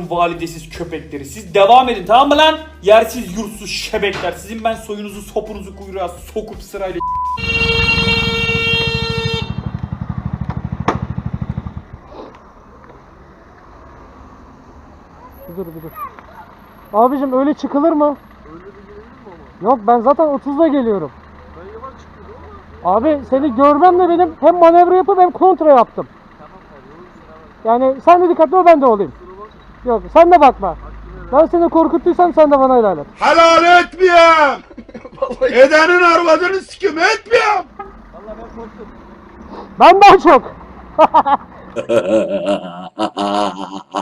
validesiz köpekleri. Siz devam edin tamam mı lan? Yersiz yurtsuz şebekler. Sizin ben soyunuzu sopunuzu kuyruğa sokup sırayla dur dur. Abicim öyle çıkılır mı? Öyle bir gelebilir mi ama? Yok ben zaten 30'da geliyorum. Ben yavaş çıkıyordum ama. Abi seni görmemle benim hem manevra yapıp hem kontra yaptım. Tamam abi. Yani sen de dikkatli ol ben de olayım. Yok sen de bakma. Ben seni korkuttuysam sen de bana helal et. Helal etmiyorum. Edenin arvadını sikim etmiyorum. Valla ben korktum. Ben daha çok.